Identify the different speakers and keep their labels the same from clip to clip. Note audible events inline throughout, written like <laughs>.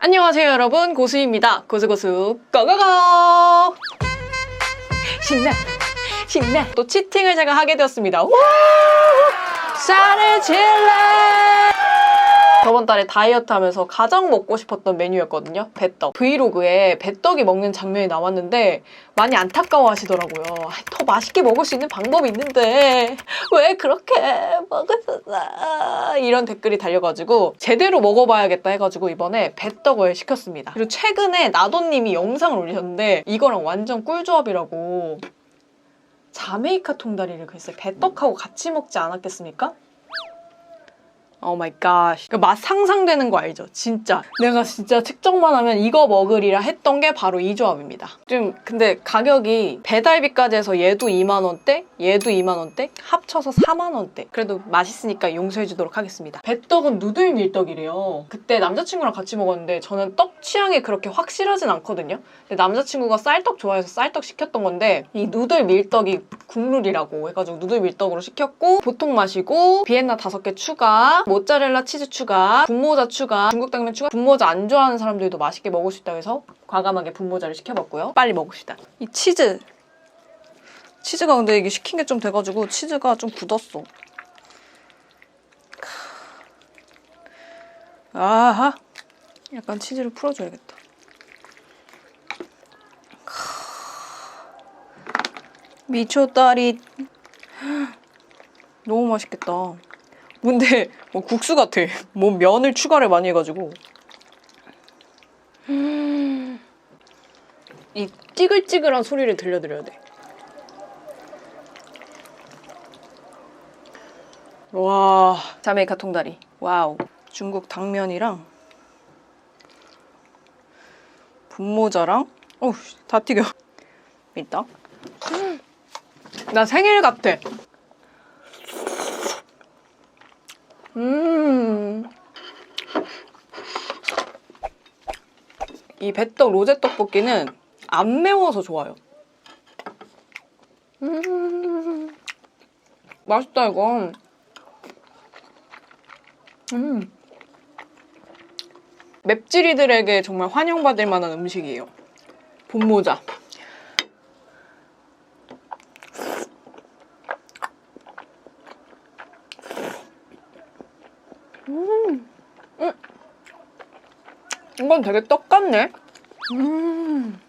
Speaker 1: 안녕하세요 여러분. 고수입니다. 고수고수. 고고고! 신나 신나. 또 치팅을 제가 하게 되었습니다. 우 샤를 질러 저번 달에 다이어트 하면서 가장 먹고 싶었던 메뉴였거든요. 배떡. 브이로그에 배떡이 먹는 장면이 나왔는데 많이 안타까워 하시더라고요. 아, 더 맛있게 먹을 수 있는 방법이 있는데 왜 그렇게 먹었었나 이런 댓글이 달려가지고 제대로 먹어봐야겠다 해가지고 이번에 배떡을 시켰습니다. 그리고 최근에 나도님이 영상을 올리셨는데 이거랑 완전 꿀조합이라고 자메이카 통다리를 글쎄 배떡하고 같이 먹지 않았겠습니까? 오 마이 갓. 맛 상상되는 거 알죠? 진짜. 내가 진짜 측정만 하면 이거 먹으리라 했던 게 바로 이 조합입니다. 좀 근데 가격이 배달비까지 해서 얘도 2만 원대, 얘도 2만 원대, 합쳐서 4만 원대. 그래도 맛있으니까 용서해 주도록 하겠습니다. 배떡은 누들 밀떡이래요. 그때 남자친구랑 같이 먹었는데 저는 떡 취향이 그렇게 확실하진 않거든요. 근데 남자친구가 쌀떡 좋아해서 쌀떡 시켰던 건데 이 누들 밀떡이 국룰이라고 해가지고 누들 밀떡으로 시켰고 보통 맛이고 비엔나 다섯 개 추가 모짜렐라 치즈 추가 분모자 추가 중국 당면 추가 분모자 안 좋아하는 사람들도 맛있게 먹을 수 있다고 해서 과감하게 분모자를 시켜봤고요. 빨리 먹읍시다. 이 치즈. 치즈가 근데 이게 시킨 게 좀 돼가지고 치즈가 좀 굳었어. 아하. 약간 치즈를 풀어줘야겠다. 미초다리. 너무 맛있겠다. 근데 뭐 국수 같아. 뭐 면을 추가를 많이 해가지고. 음. 이 찌글찌글한 소리를 들려드려야 돼. 와, 자메이카 통다리. 와우. 중국 당면이랑 분모자랑 어우, 다 튀겨. 밀떡. 나 생일 같아. 음. 이 배떡 로제 떡볶이는 안 매워서 좋아요. 음. 맛있다, 이거. 음. 맵찔이들에게 정말 환영받을 만한 음식이에요. 분모자. 되게 떡 같네. 음.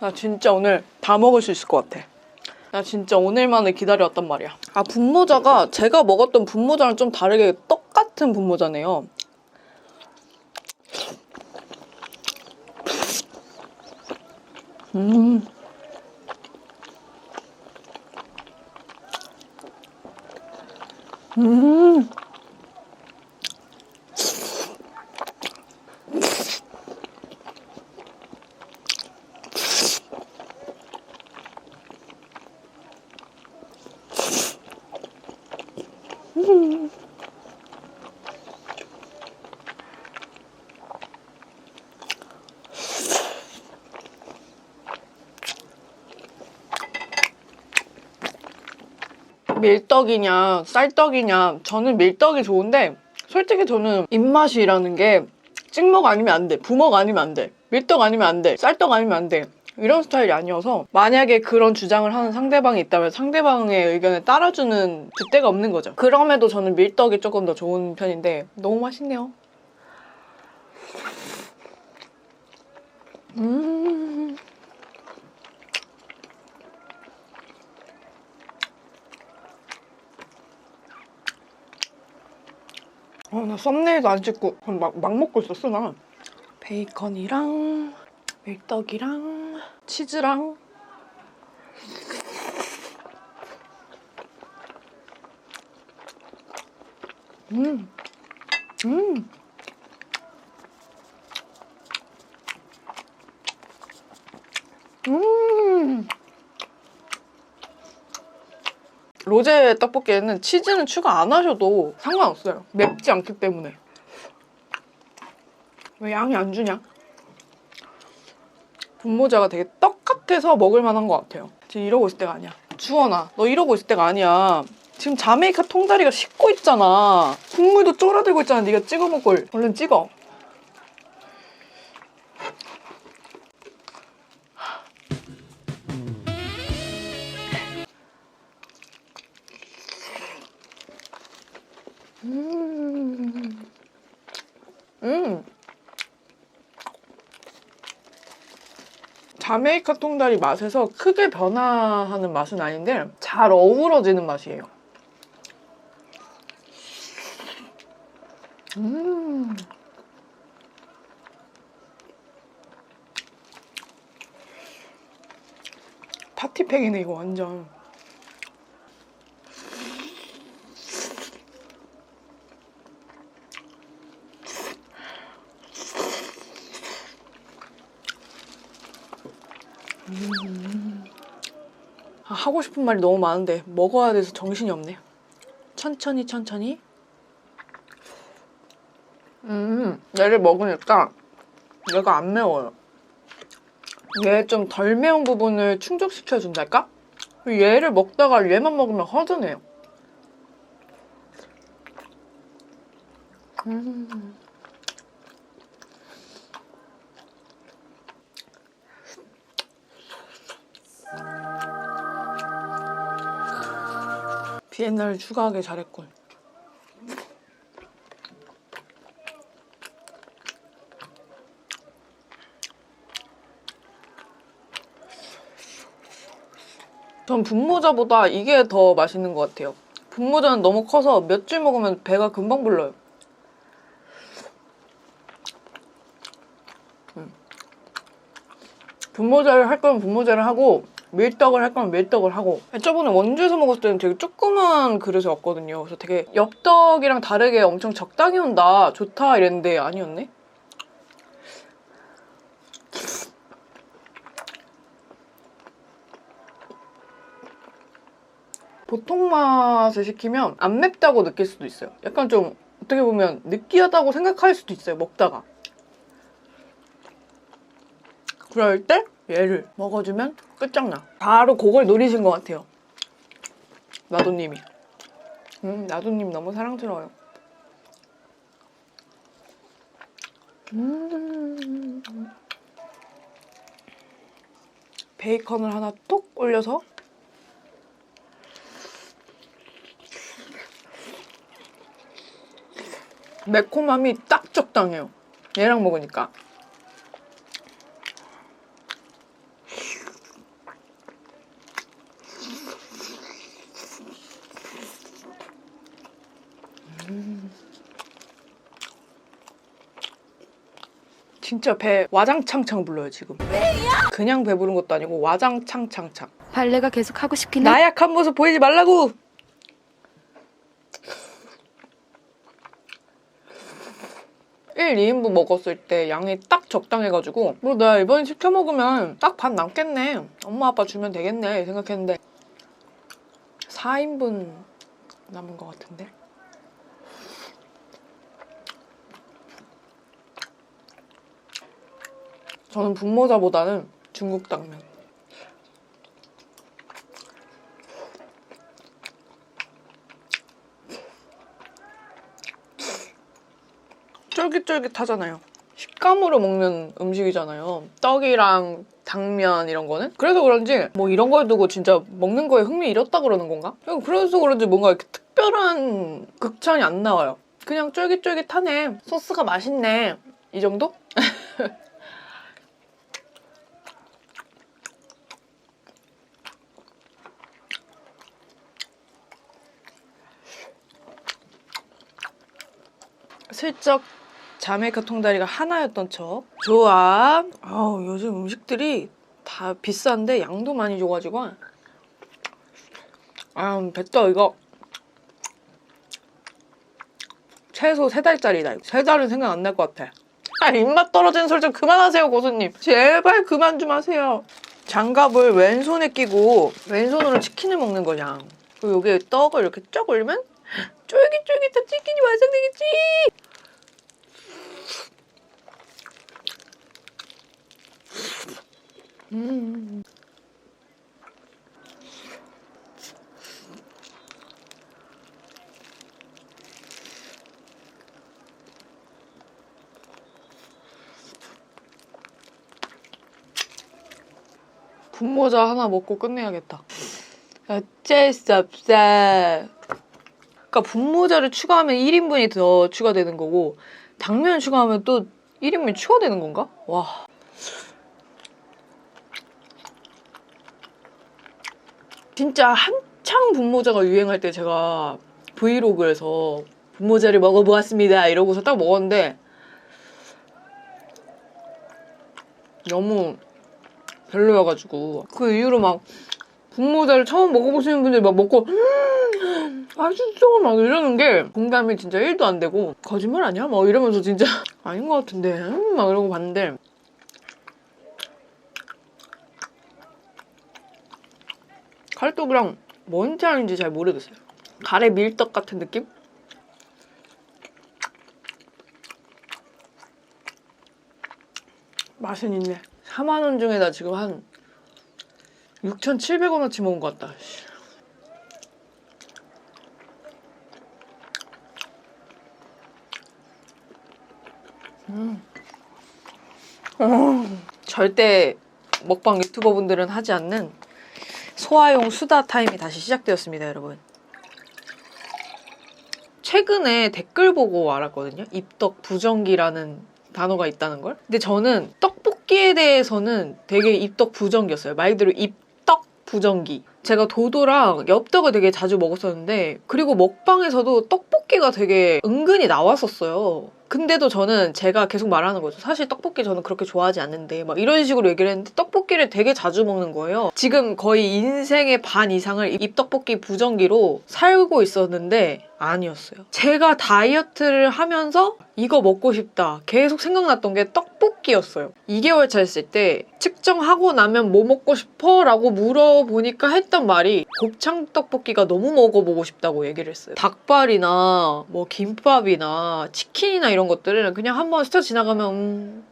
Speaker 1: 나 진짜 오늘 다 먹을 수 있을 것 같아. 나 진짜 오늘만을 기다려왔단 말이야. 아, 분모자가 제가 먹었던 분모자랑 좀 다르게 떡 같은 분모자네요. 음. 음. 밀떡이냐 쌀떡이냐 저는 밀떡이 좋은데 솔직히 저는 입맛이라는 게 찍먹 아니면 안 돼. 부먹 아니면 안 돼. 밀떡 아니면 안 돼. 쌀떡 아니면 안 돼. 이런 스타일이 아니어서 만약에 그런 주장을 하는 상대방이 있다면 상대방의 의견에 따라주는 줏대가 없는 거죠. 그럼에도 저는 밀떡이 조금 더 좋은 편인데 너무 맛있네요. 음. 어, 나 썸네일도 안 찍고 막, 막 먹고 있었어, 나. 베이컨이랑 밀떡이랑 치즈랑 음, 음. 음. 떡볶이에는 치즈는 추가 안 하셔도 상관없어요. 맵지 않기 때문에. 왜 양이 안 주냐? 분모자가 되게 떡 같아서 먹을 만한 것 같아요. 지금 이러고 있을 때가 아니야. 주원아, 너 이러고 있을 때가 아니야. 지금 자메이카 통다리가 식고 있잖아. 국물도 쫄아들고 있잖아. 네가 찍어 먹을. 얼른 찍어. 자메이카 통다리 맛에서 크게 변화하는 맛은 아닌데 잘 어우러지는 맛이에요. 음. 파티팩이네 이거 완전. 아, 하고 싶은 말이 너무 많은데 먹어야 돼서 정신이 없네. 천천히 천천히. 음, 얘를 먹으니까 얘가 안 매워요. 얘 좀 덜 매운 부분을 충족시켜준달까? 얘를 먹다가 얘만 먹으면 허전해요. 음. 비엔나를 추가하길 잘했군. 전 분모자보다 이게 더 맛있는 것 같아요. 분모자는 너무 커서 몇 줄 먹으면 배가 금방 불러요. 음. 분모자를 할 거면 분모자를 하고 밀떡을 할 거면 밀떡을 하고 저번에 원주에서 먹었을 때는 되게 조그만 그릇이었거든요. 그래서 되게 엽떡이랑 다르게 엄청 적당히 온다 좋다 이랬는데 아니었네? 보통 맛을 시키면 안 맵다고 느낄 수도 있어요. 약간 좀 어떻게 보면 느끼하다고 생각할 수도 있어요. 먹다가. 그럴 때 얘를 먹어주면 끝장나. 바로 그걸 노리신 것 같아요. 나도님이. 음, 나도님 너무 사랑스러워요. 음. 베이컨을 하나 톡 올려서 매콤함이 딱 적당해요. 얘랑 먹으니까. 진짜 배 와장창창 불러요 지금. 그냥 배 부른 것도 아니고 와장창창창.
Speaker 2: 발레가 계속 하고 싶긴 해.
Speaker 1: 나약한 모습 보이지 말라고. 일 2인분 먹었을 때 양이 딱 적당해가지고 뭐 내가 이번에 시켜 먹으면 딱 반 남겠네 엄마 아빠 주면 되겠네 생각했는데 4인분 남은 것 같은데 저는 분모자보다는 중국 당면 쫄깃쫄깃하잖아요. 식감으로 먹는 음식이잖아요. 떡이랑 당면 이런 거는. 그래서 그런지 뭐 이런 걸 두고 진짜 먹는 거에 흥미 잃었다 그러는 건가? 그래서 그런지 뭔가 이렇게 특별한 극찬이 안 나와요. 그냥 쫄깃쫄깃하네. 소스가 맛있네. 이 정도? <laughs> 슬쩍 자메이카 통다리가 하나였던 척. 좋아. 아우, 요즘 음식들이 다 비싼데 양도 많이 줘가지고. 아, 됐다, 이거. 최소 세 달짜리다. 세 달은 생각 안 날 것 같아. 아, 입맛 떨어지는 소리 좀 그만하세요, 고수님. 제발 그만 좀 하세요. 장갑을 왼손에 끼고 왼손으로 치킨을 먹는 거냐. 그리고 여기에 떡을 이렇게 쫙 올리면 쫄깃쫄깃한 치킨이 완성되겠지. 음. 분모자 하나 먹고 끝내야겠다. 어쩔 수 없어. 그러니까 분모자를 추가하면 1인분이 더 추가되는 거고 당면 추가하면 또 1인분이 추가되는 건가? 와. 진짜 한창 분모자가 유행할 때 제가 브이로그에서 분모자를 먹어보았습니다 이러고서 딱 먹었는데 너무 별로여가지고 그 이후로 막 분모자를 처음 먹어보시는 분들이 막 먹고 음, 맛있어 막 이러는 게 공감이 진짜 1도 안 되고 거짓말 아니야? 막 이러면서 진짜 <laughs> 아닌 것 같은데 음, 막 이러고 봤는데 칼떡이랑 뭔지 아닌지 잘 모르겠어요 가래 밀떡 같은 느낌? 맛은 있네 4만 원 중에 나 지금 한 6,700원어치 먹은 것 같다. 씨. 음. 음. 절대 먹방 유튜버 분들은 하지 않는 소화용 수다 타임이 다시 시작되었습니다, 여러분. 최근에 댓글 보고 알았거든요. 입덕 부정기라는 단어가 있다는 걸. 근데 저는 떡볶이에 대해서는 되게 입덕 부정기였어요. 말 그대로 입덕 부정기. 제가 도도랑 엽떡을 되게 자주 먹었었는데 그리고 먹방에서도 떡볶이가 되게 은근히 나왔었어요. 근데도 저는 제가 계속 말하는 거죠. 사실 떡볶이 저는 그렇게 좋아하지 않는데 막 이런 식으로 얘기를 했는데 떡볶이를 되게 자주 먹는 거예요. 지금 거의 인생의 반 이상을 입떡볶이 부정기로 살고 있었는데 아니었어요. 제가 다이어트를 하면서 이거 먹고 싶다. 계속 생각났던 게 떡볶이였어요. 2개월 차 했을 때 측정하고 나면 뭐 먹고 싶어? 라고 물어보니까 했던 말이 곱창 떡볶이가 너무 먹어보고 싶다고 얘기를 했어요. 닭발이나 뭐 김밥이나 치킨이나 이런 것들은 그냥 한번 스쳐 지나가면 음,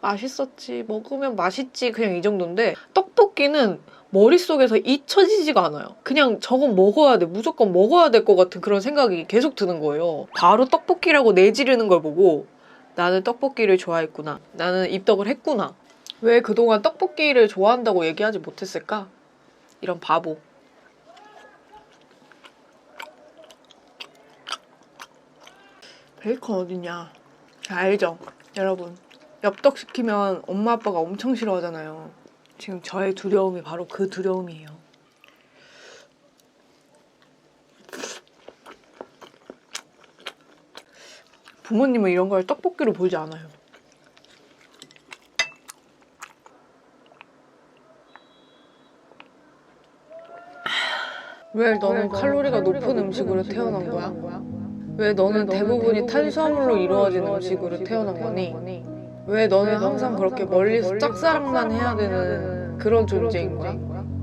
Speaker 1: 맛있었지. 먹으면 맛있지. 그냥 이 정도인데 떡볶이는 머릿속에서 잊혀지지가 않아요. 그냥 저건 먹어야 돼. 무조건 먹어야 될 것 같은 그런 생각이 계속 드는 거예요. 바로 떡볶이라고 내지르는 걸 보고 나는 떡볶이를 좋아했구나. 나는 입덕을 했구나. 왜 그동안 떡볶이를 좋아한다고 얘기하지 못했을까? 이런 바보. 베이컨 어딨냐? 알죠? 여러분. 엽떡 시키면 엄마 아빠가 엄청 싫어하잖아요. 지금 저의 두려움이 바로 그 두려움이에요. 부모님은 이런 걸 떡볶이로 보지 않아요. 왜 너는 칼로리가 높은 음식으로 태어난 거야? 왜 너는 대부분이 탄수화물로 이루어진 음식으로 태어난 거니? 왜 너는 항상 그렇게 멀리서 짝사랑만 해야 되는 그런 존재인 거야?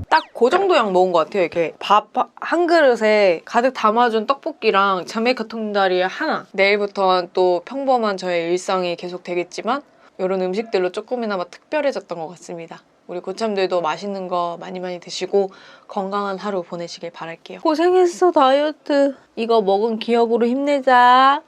Speaker 1: 딱 그 정도 양 먹은 것 같아요. 이렇게 밥 한 그릇에 가득 담아준 떡볶이랑 자메이카 통다리 하나. 내일부터는 또 평범한 저의 일상이 계속 되겠지만 이런 음식들로 조금이나마 특별해졌던 것 같습니다. 우리 고참들도 맛있는 거 많이 많이 드시고 건강한 하루 보내시길 바랄게요. 고생했어 다이어트. 이거 먹은 기억으로 힘내자.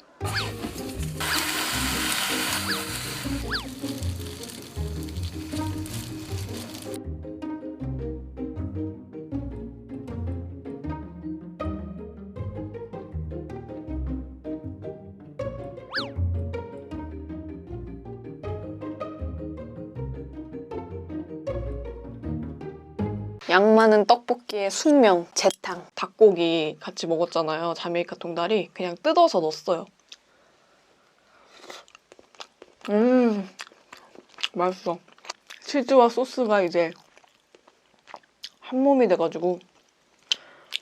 Speaker 1: 양 많은 떡볶이에 숙명, 재탕, 닭고기 같이 먹었잖아요. 자메이카 통다리 그냥 뜯어서 넣었어요. 음, 맛있어. 치즈와 소스가 이제 한 몸이 돼가지고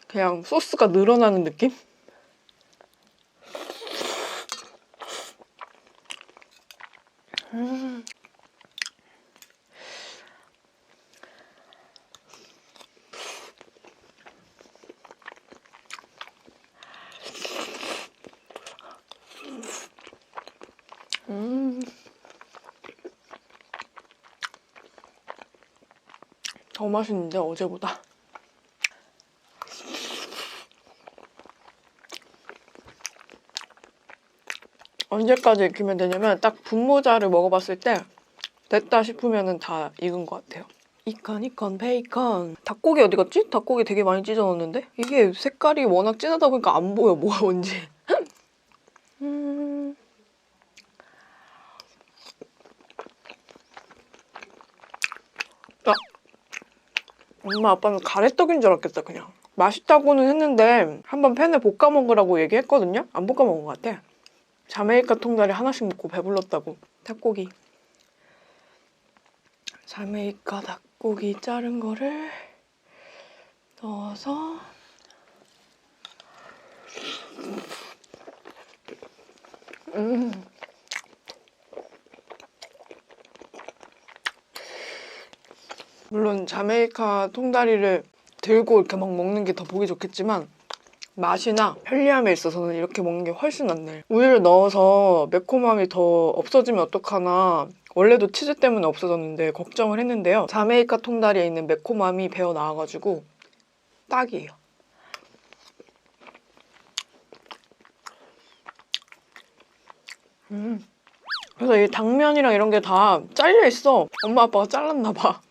Speaker 1: 그냥 소스가 늘어나는 느낌? 음. 음. 더 맛있는데 어제보다. 언제까지 익히면 되냐면 딱 분모자를 먹어봤을 때 됐다 싶으면 다 익은 것 같아요. 이건 이건 베이컨 닭고기 어디 갔지? 닭고기 되게 많이 찢어 넣었는데 이게 색깔이 워낙 진하다 보니까 안 보여 뭐가 뭔지 음. 아. 엄마 아빠는 가래떡인 줄 알았겠다 그냥. 맛있다고는 했는데 한번 팬에 볶아 먹으라고 얘기했거든요? 안 볶아 먹은 것 같아. 자메이카 통다리 하나씩 먹고 배불렀다고. 닭고기. 자메이카 닭고기 자른 거를 넣어서 음. 물론 자메이카 통다리를 들고 이렇게 막 먹는 게 더 보기 좋겠지만 맛이나 편리함에 있어서는 이렇게 먹는 게 훨씬 낫네. 우유를 넣어서 매콤함이 더 없어지면 어떡하나. 원래도 치즈 때문에 없어졌는데 걱정을 했는데요. 자메이카 통다리에 있는 매콤함이 배어 나와가지고 딱이에요. 음. 그래서 이 당면이랑 이런 게 다 잘려 있어. 엄마 아빠가 잘랐나 봐.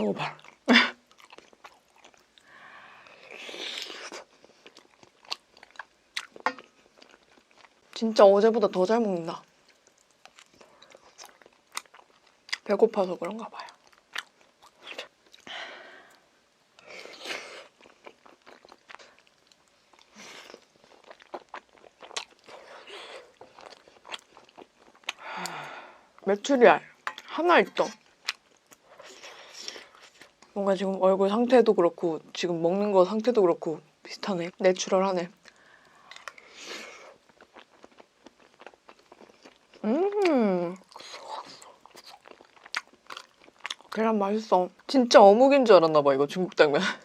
Speaker 1: 먹어봐. <laughs> 진짜 어제보다 더 잘 먹는다. 배고파서 그런가 봐요. 메추리알 하나 있어. 뭔가 지금 얼굴 상태도 그렇고 지금 먹는 거 상태도 그렇고 비슷하네. 내추럴하네. 음. 계란 맛있어. 진짜 어묵인 줄 알았나 봐 이거 중국 당면. <laughs>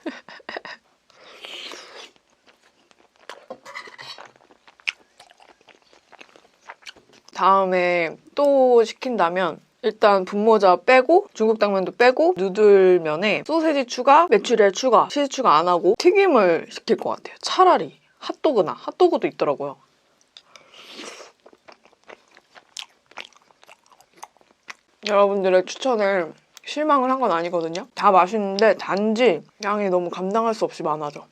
Speaker 1: 다음에 또 시킨다면 일단 분모자 빼고 중국 당면도 빼고 누들면에 소세지 추가, 메추리알 추가, 치즈 추가 안 하고 튀김을 시킬 것 같아요. 차라리 핫도그나 핫도그도 있더라고요. 여러분들의 추천을 실망을 한 건 아니거든요. 다 맛있는데 단지 양이 너무 감당할 수 없이 많아져.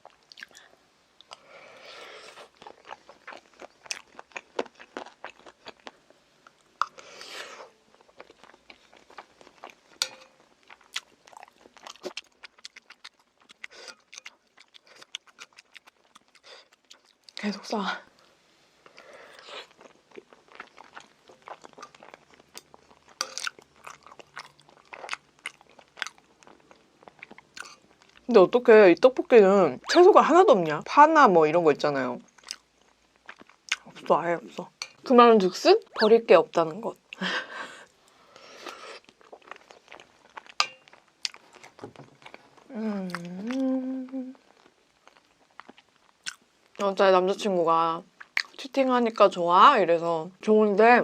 Speaker 1: 계속 싸. 근데 어떻게 이 떡볶이는 채소가 하나도 없냐? 파나 뭐 이런 거 있잖아요. 없어, 아예 없어. 그 말은 즉슨 버릴 게 없다는 것. 음. 여자의 남자친구가 치팅하니까 좋아? 이래서 좋은데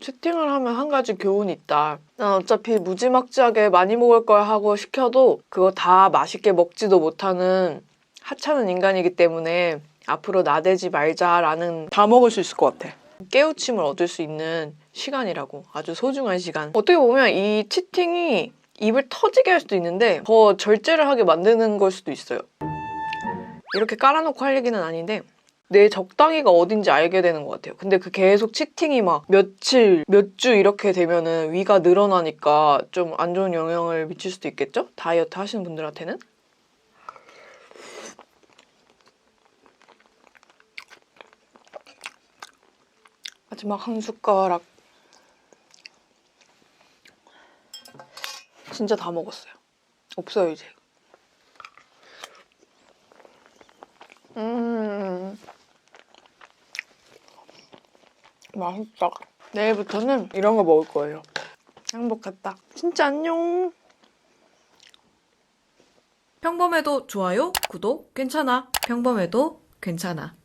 Speaker 1: 치팅을 하면 한 가지 교훈이 있다. 난 어차피 무지막지하게 많이 먹을 거야 하고 시켜도 그거 다 맛있게 먹지도 못하는 하찮은 인간이기 때문에 앞으로 나대지 말자라는 다 먹을 수 있을 것 같아. 깨우침을 얻을 수 있는 시간이라고. 아주 소중한 시간. 어떻게 보면 이 치팅이 입을 터지게 할 수도 있는데 더 절제를 하게 만드는 걸 수도 있어요. 이렇게 깔아놓고 할 얘기는 아닌데 내 적당히가 어딘지 알게 되는 것 같아요. 근데 그 계속 치팅이 막 며칠, 몇 주 이렇게 되면은 위가 늘어나니까 좀 안 좋은 영향을 미칠 수도 있겠죠? 다이어트 하시는 분들한테는? 마지막 한 숟가락. 진짜 다 먹었어요. 없어요, 이제. 음. 맛있다. 내일부터는 이런 거 먹을 거예요. 행복했다. 진짜 안녕.
Speaker 3: 평범해도 좋아요, 구독, 괜찮아. 평범해도 괜찮아.